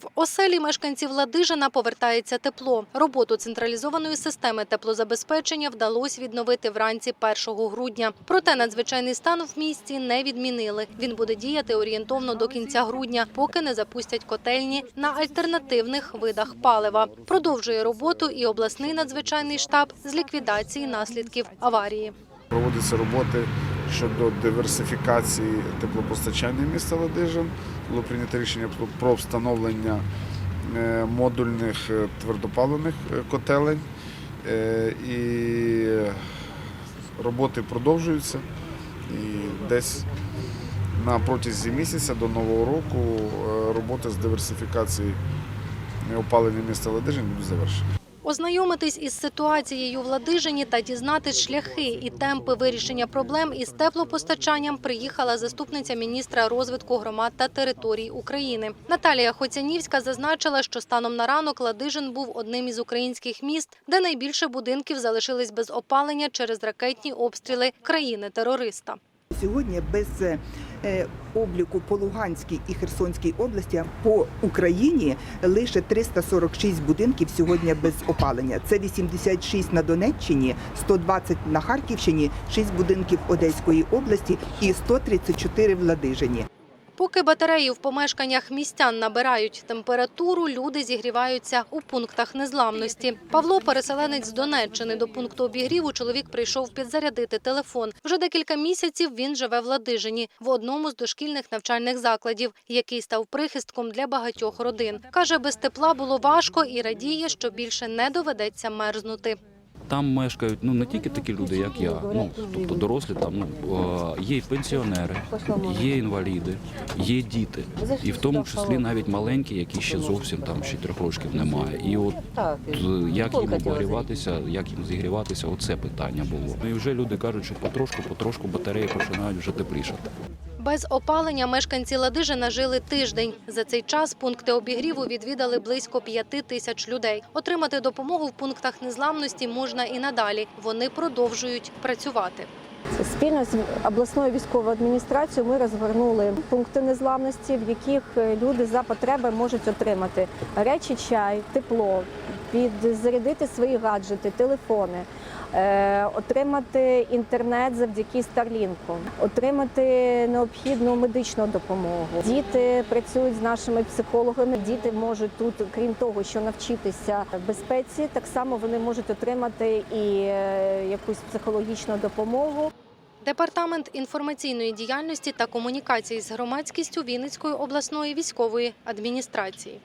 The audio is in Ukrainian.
В оселі мешканців Ладижина повертається тепло. Роботу централізованої системи теплозабезпечення вдалося відновити вранці 1 грудня. Проте надзвичайний стан в місті не відмінили. Він буде діяти орієнтовно до кінця грудня, поки не запустять котельні на альтернативних видах палива. Продовжує роботу і обласний надзвичайний штаб з ліквідації наслідків аварії. Проводяться роботи щодо диверсифікації теплопостачання міста Ладижин. Було прийнято рішення про встановлення е, модульних е, твердопаливних е, котелень. І роботи продовжуються. І десь на протязі місяця до Нового року роботи з диверсифікації опалення міста Ладижин будуть завершені. Ознайомитись із ситуацією в Ладижині та дізнатись шляхи і темпи вирішення проблем із теплопостачанням приїхала заступниця міністра розвитку громад та територій України. Наталія Хоцянівська зазначила, що станом на ранок Ладижин був одним із українських міст, де найбільше будинків залишились без опалення через ракетні обстріли країни-терориста. Сьогодні без е, обліку по Луганській і Херсонській області по Україні лише 346 будинків сьогодні без опалення. Це 86 на Донеччині, 120 на Харківщині, 6 будинків Одеської області і 134 в Ладижині. Поки батареї в помешканнях містян набирають температуру, люди зігріваються у пунктах незламності. Павло, переселенець з Донеччини, до пункту обігріву чоловік прийшов підзарядити телефон. Вже декілька місяців він живе в Ладижині, в одному з дошкільних навчальних закладів, який став прихистком для багатьох родин. Каже, без тепла було важко і радіє, що більше не доведеться мерзнути. Там мешкають ну не тільки такі люди, як я, ну тобто дорослі там ну е, є і пенсіонери, є інваліди, є діти, і в тому числі навіть маленькі, які ще зовсім там ще трьох років немає. І от е, як їм обогріватися, як їм зігріватися, оце питання було. І вже люди кажуть, що потрошку, потрошку батареї починають вже теплішати. Без опалення мешканці Ладижина жили тиждень. За цей час пункти обігріву відвідали близько п'яти тисяч людей. Отримати допомогу в пунктах незламності можна і надалі. Вони продовжують працювати. Спільно з обласною військовою адміністрацією ми розгорнули пункти незламності, в яких люди за потреби можуть отримати гарячий чай, тепло, підзарядити свої гаджети, телефони. е, Отримати інтернет завдяки Старлінку, отримати необхідну медичну допомогу. Діти працюють з нашими психологами. Діти можуть тут, крім того, що навчитися безпеці, так само вони можуть отримати і е, якусь психологічну допомогу. Департамент інформаційної діяльності та комунікації з громадськістю Вінницької обласної військової адміністрації.